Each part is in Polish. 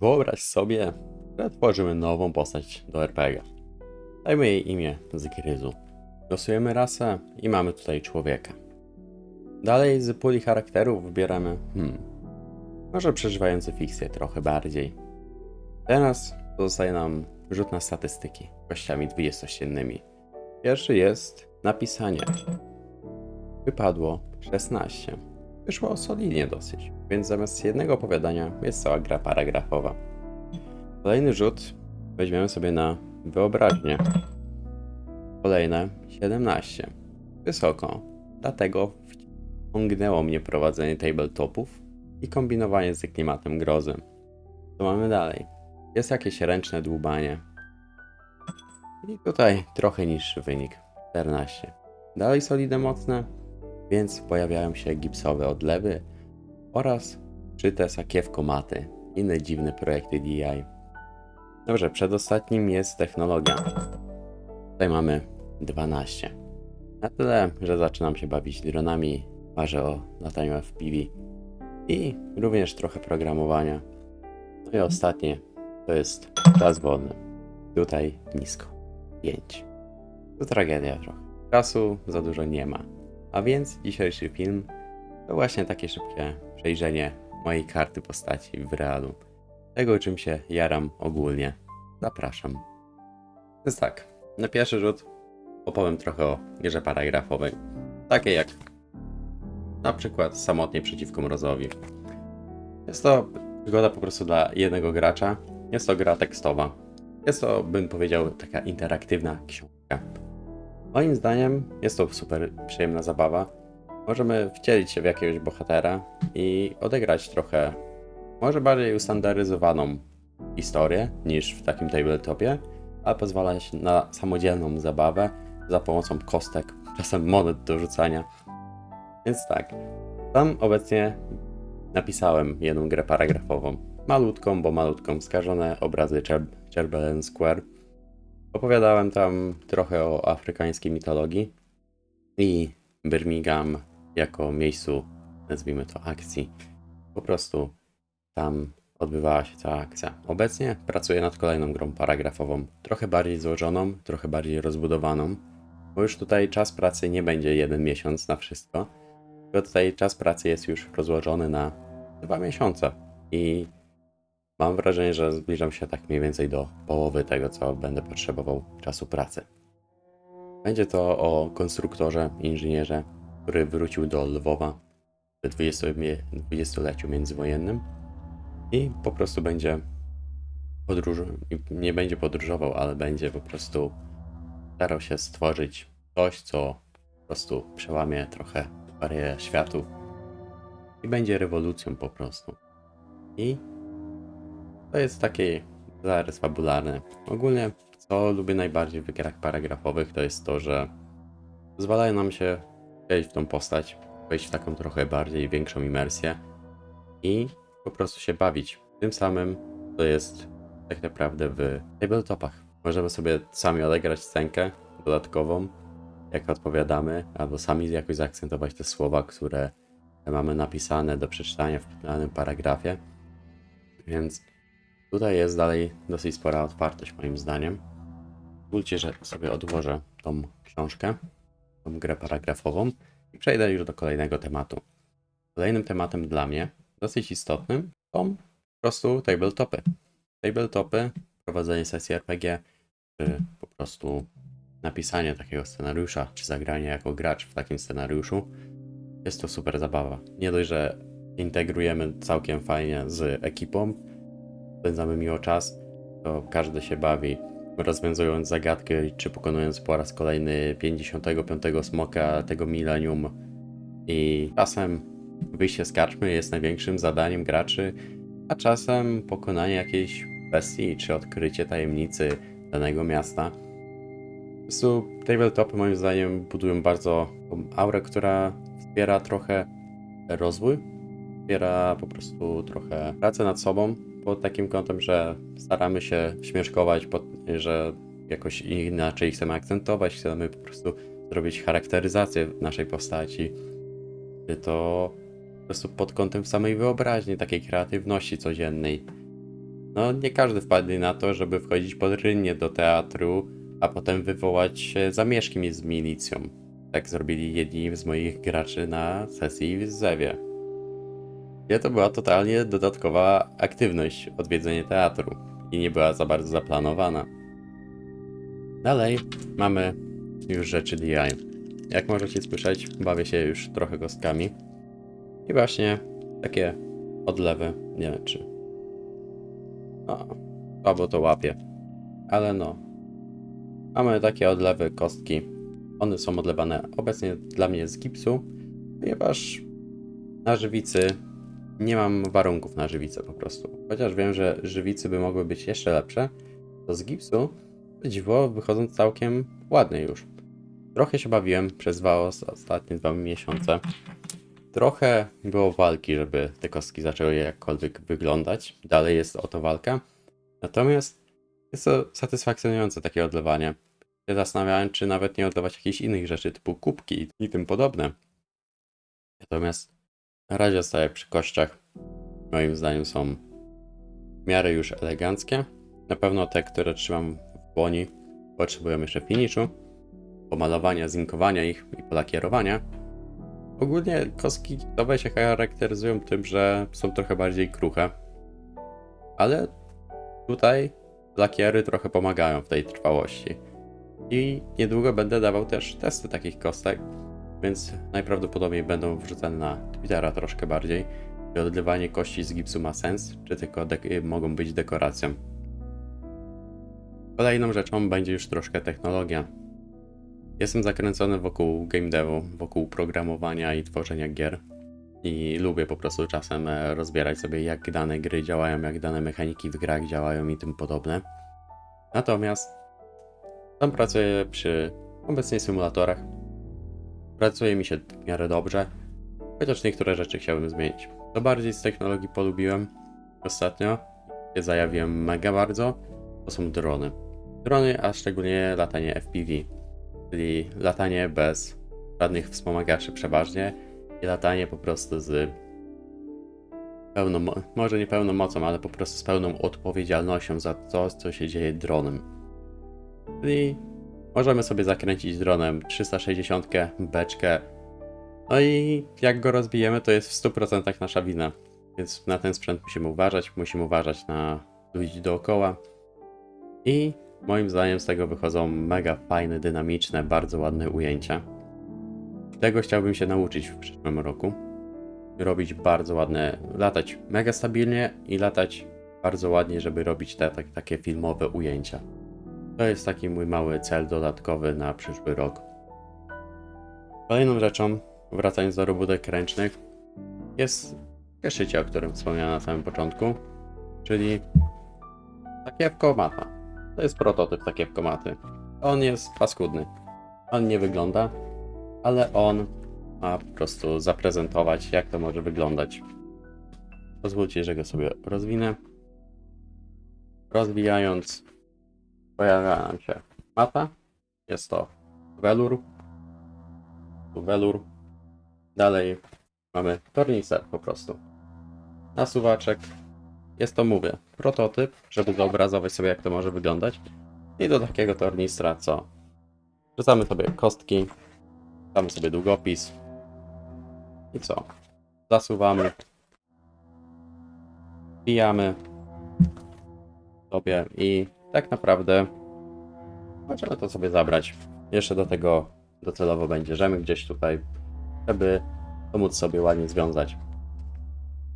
Wyobraź sobie, że tworzymy nową postać do RPG. Dajmy jej imię Zgryzu. Losujemy rasę i mamy tutaj człowieka. Dalej z puli charakterów wybieramy, hmm, może przeżywający fikcję trochę bardziej. Teraz pozostaje nam rzut na statystyki kościami 20-ściennymi. Pierwszy jest napisanie. Wypadło 16. Wyszło solidnie dosyć, więc zamiast jednego opowiadania jest cała gra paragrafowa. Kolejny rzut weźmiemy sobie na wyobraźnię. Kolejne 17. Wysoko. Dlatego wciągnęło mnie prowadzenie tabletopów i kombinowanie z klimatem grozy. Co mamy dalej? Jest jakieś ręczne dłubanie. I tutaj trochę niższy wynik. 14. Dalej solidne mocne, więc pojawiają się gipsowe odlewy oraz czyte sakiewko maty, inne dziwne projekty DI. Dobrze, przedostatnim jest technologia. Tutaj mamy 12. Na tyle, że zaczynam się bawić dronami, marzę o lataniu FPV i również trochę programowania. No i ostatnie to jest czas wolny. Tutaj nisko. 5. To tragedia trochę. Czasu za dużo nie ma. A więc dzisiejszy film to właśnie takie szybkie przejrzenie mojej karty postaci w realu. Tego, czym się jaram ogólnie. Zapraszam. Więc tak, na pierwszy rzut opowiem trochę o grze paragrafowej. Takiej jak na przykład Samotnie przeciwko mrozowi. Jest to przygoda po prostu dla jednego gracza. Jest to gra tekstowa. Jest to, bym powiedział, taka interaktywna książka. Moim zdaniem jest to super przyjemna zabawa. Możemy wcielić się w jakiegoś bohatera i odegrać trochę, może bardziej ustandaryzowaną historię niż w takim tabletopie, ale pozwalać na samodzielną zabawę za pomocą kostek, czasem monet do rzucania. Więc tak, tam obecnie napisałem jedną grę paragrafową. Malutką, bo malutką, skażone obrazy Cher- Square. Opowiadałem tam trochę o afrykańskiej mitologii i Birmingham jako miejscu, nazwijmy to, akcji. Po prostu tam odbywała się cała akcja. Obecnie pracuję nad kolejną grą paragrafową, trochę bardziej złożoną, trochę bardziej rozbudowaną, bo już tutaj czas pracy nie będzie jeden miesiąc na wszystko, tylko tutaj czas pracy jest już rozłożony na dwa miesiące i mam wrażenie, że zbliżam się tak mniej więcej do połowy tego, co będę potrzebował czasu pracy. Będzie to o konstruktorze, inżynierze, który wrócił do Lwowa w 20 dwudziestoleciu międzywojennym i po prostu będzie podróż, nie będzie podróżował, ale będzie po prostu starał się stworzyć coś, co po prostu przełamie trochę barierę światów i będzie rewolucją po prostu. I to jest taki zarys fabularny. Ogólnie, co lubię najbardziej w grach paragrafowych, to jest to, że pozwalają nam się wejść w tą postać, wejść w taką trochę bardziej większą imersję i po prostu się bawić. Tym samym to jest tak naprawdę w tabletopach. Możemy sobie sami odegrać scenkę dodatkową, jak odpowiadamy, albo sami jakoś zaakcentować te słowa, które mamy napisane do przeczytania w danym paragrafie. Więc tutaj jest dalej dosyć spora otwartość moim zdaniem. Pozwólcie, że sobie odłożę tą książkę, tą grę paragrafową i przejdę już do kolejnego tematu. Kolejnym tematem dla mnie, dosyć istotnym, są po prostu tabletopy. Tabletopy, prowadzenie sesji RPG, czy po prostu napisanie takiego scenariusza, czy zagranie jako gracz w takim scenariuszu, jest to super zabawa. Nie dość, że integrujemy całkiem fajnie z ekipą, spędzamy miło czas, to każdy się bawi, rozwiązując zagadkę, czy pokonując po raz kolejny 55 smoka tego milenium. I czasem wyjście z karczmy jest największym zadaniem graczy, a czasem pokonanie jakiejś bestii, czy odkrycie tajemnicy danego miasta. Po prostu tabletopy moim zdaniem budują bardzo aurę, która wspiera trochę rozwój, wspiera po prostu trochę pracę nad sobą pod takim kątem, że staramy się śmieszkować, pod, że jakoś inaczej chcemy akcentować, chcemy po prostu zrobić charakteryzację naszej postaci. To po prostu pod kątem samej wyobraźni, takiej kreatywności codziennej. no nie każdy wpadnie na to, żeby wchodzić pod rynnie do teatru, a potem wywołać zamieszki z milicją. Tak zrobili jedni z moich graczy na sesji w Zewie. Gdzie to była totalnie dodatkowa aktywność, odwiedzenie teatru i nie była za bardzo zaplanowana. Dalej mamy już rzeczy DI. Jak możecie słyszeć, bawię się już trochę kostkami. I właśnie takie odlewy, nie wiem czy... O, słabo to łapie. Ale no. Mamy takie odlewy kostki. One są odlewane obecnie dla mnie z gipsu, ponieważ na żywicy nie mam warunków na żywicę po prostu. Chociaż wiem, że żywicy by mogły być jeszcze lepsze, to z gipsu, dziwo, wychodzą całkiem ładnie już. Trochę się bawiłem przez dwa os- ostatnie dwa miesiące. Trochę było walki, żeby te kostki zaczęły jakkolwiek wyglądać. Dalej jest o to walka. Natomiast jest to satysfakcjonujące takie odlewanie. Się zastanawiałem, czy nawet nie odlewać jakichś innych rzeczy, typu kubki i tym podobne. Natomiast na razie staję przy kościach. Moim zdaniem są w miarę już eleganckie. Na pewno te, które trzymam w dłoni, potrzebują jeszcze finiszu, pomalowania, zinkowania ich i polakierowania. Ogólnie kostki kitowe się charakteryzują tym, że są trochę bardziej kruche. Ale tutaj lakiery trochę pomagają w tej trwałości. I niedługo będę dawał też testy takich kostek, więc najprawdopodobniej będą wrzucane na Twittera troszkę bardziej. Czy odlewanie kości z gipsu ma sens, czy tylko dek- mogą być dekoracją. Kolejną rzeczą będzie już troszkę technologia. Jestem zakręcony wokół game devu, wokół programowania i tworzenia gier. I lubię po prostu czasem e, rozbierać sobie, jak dane gry działają, jak dane mechaniki w grach działają i tym podobne. Natomiast tam pracuję przy obecnie symulatorach. Pracuje mi się w miarę dobrze, chociaż niektóre rzeczy chciałbym zmienić. To bardziej z technologii polubiłem ostatnio, się zajawiłem mega bardzo, to są drony. Drony, a szczególnie latanie FPV, czyli latanie bez żadnych wspomagaczy przeważnie i latanie po prostu z pełną, mo- może nie pełną mocą, ale po prostu z pełną odpowiedzialnością za to, co się dzieje dronem. Czyli możemy sobie zakręcić dronem 360 beczkę. No i jak go rozbijemy, to jest w 100% nasza wina. Więc na ten sprzęt musimy uważać, musimy uważać na ludzi dookoła. I moim zdaniem z tego wychodzą mega fajne, dynamiczne, bardzo ładne ujęcia. Tego chciałbym się nauczyć w przyszłym roku. Robić bardzo ładne, latać mega stabilnie i latać bardzo ładnie, żeby robić te, tak, takie filmowe ujęcia. To jest taki mój mały cel dodatkowy na przyszły rok. Kolejną rzeczą, wracając do robótek ręcznych, jest takie szycie, o którym wspomniałem na samym początku, czyli takiewko mata. To jest prototyp takiewko maty. On jest paskudny. On nie wygląda, ale on ma po prostu zaprezentować, jak to może wyglądać. Pozwólcie, że go sobie rozwinę. Rozwijając, pojawia nam się mata. Jest to welur. Tu welur. Dalej mamy tornister po prostu. Nasuwaczek. Jest to, mówię, prototyp, żeby zobrazować sobie, jak to może wyglądać. I do takiego tornistra, co? Wrzucamy sobie kostki, Damy sobie długopis. I co? Zasuwamy. Wbijamy sobie i tak naprawdę możemy to sobie zabrać. Jeszcze do tego docelowo będzie rzemy gdzieś tutaj, żeby to móc sobie ładnie związać.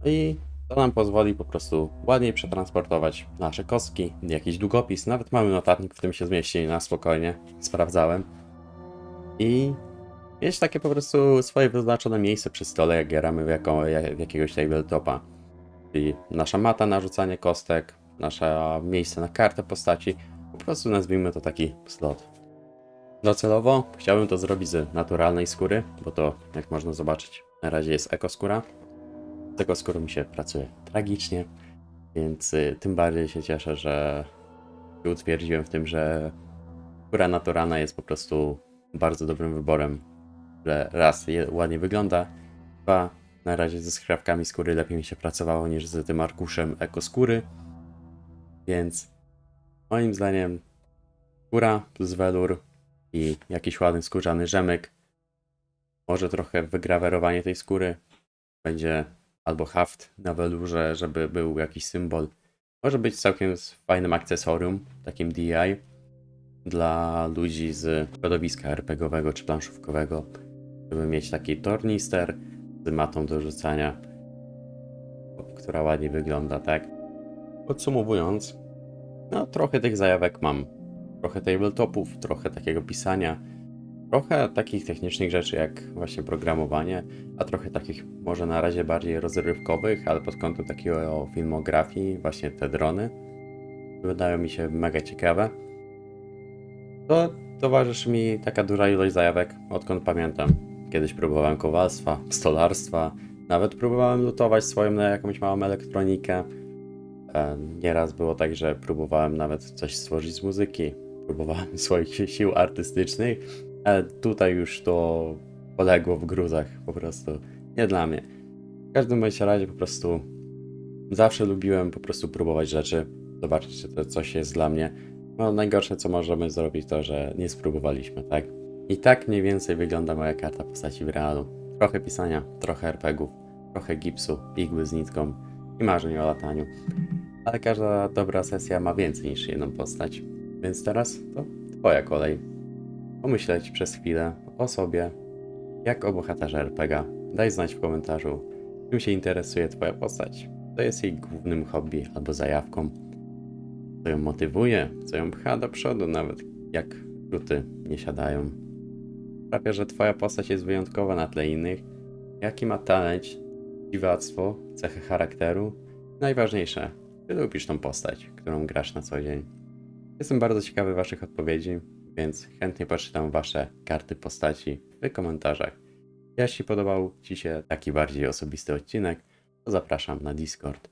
I to nam pozwoli po prostu ładniej przetransportować nasze kostki, jakiś długopis. Nawet mamy notatnik, w tym się zmieści na spokojnie. Sprawdzałem. I mieć takie po prostu swoje wyznaczone miejsce przy stole, jak gramy w, jaką, jak- w jakiegoś tabletopa. Czyli nasza mata na rzucanie kostek, nasze miejsce na kartę postaci, po prostu nazwijmy to taki slot. Docelowo chciałbym to zrobić z naturalnej skóry, bo to, jak można zobaczyć, na razie jest ekoskóra. Z ekoskórą mi się pracuje tragicznie, więc y, tym bardziej się cieszę, że się utwierdziłem w tym, że skóra naturalna jest po prostu bardzo dobrym wyborem że raz ładnie wygląda, dwa na razie ze skrawkami skóry lepiej mi się pracowało niż z tym arkuszem ekoskóry. Więc moim zdaniem skóra plus welur i jakiś ładny skórzany rzemek, może trochę wygrawerowanie tej skóry, będzie albo haft na welurze, żeby był jakiś symbol. Może być całkiem fajnym akcesorium, takim DI dla ludzi z środowiska RPGowego czy planszówkowego, żeby mieć taki tornister z matą do rzucania, która ładnie wygląda, tak? Podsumowując, no trochę tych zajawek mam. Trochę tabletopów, trochę takiego pisania, trochę takich technicznych rzeczy jak właśnie programowanie, a trochę takich może na razie bardziej rozrywkowych, ale pod kątem takiego filmografii, właśnie te drony. Wydają mi się mega ciekawe. To towarzyszy mi taka duża ilość zajawek, odkąd pamiętam. Kiedyś próbowałem kowalstwa, stolarstwa, nawet próbowałem lutować swoją na jakąś małą elektronikę. E, Nieraz było tak, że próbowałem nawet coś stworzyć z muzyki, próbowałem swoich si- sił artystycznych, ale tutaj już to poległo w gruzach, po prostu nie dla mnie. W każdym bądź razie po prostu zawsze lubiłem po prostu próbować rzeczy, zobaczyć, czy to coś jest dla mnie. No najgorsze co możemy zrobić to, że nie spróbowaliśmy, tak? I tak mniej więcej wygląda moja karta postaci w realu. Trochę pisania, trochę RPGów, trochę gipsu, igły z nitką i marzeń o lataniu. Ale każda dobra sesja ma więcej niż jedną postać. Więc teraz to twoja kolej. Pomyśleć przez chwilę o sobie, jak o bohaterze RPG. Daj znać w komentarzu, czym się interesuje twoja postać. Co jest jej głównym hobby albo zajawką. Co ją motywuje, co ją pcha do przodu, nawet jak rzuty nie siadają. Sprawia, że twoja postać jest wyjątkowa na tle innych. Jaki ma talent, dziwactwo, cechy charakteru. Najważniejsze, ty lubisz tą postać, którą grasz na co dzień. Jestem bardzo ciekawy waszych odpowiedzi, więc chętnie poczytam wasze karty postaci w komentarzach. Jeśli podobał ci się taki bardziej osobisty odcinek, to zapraszam na Discord.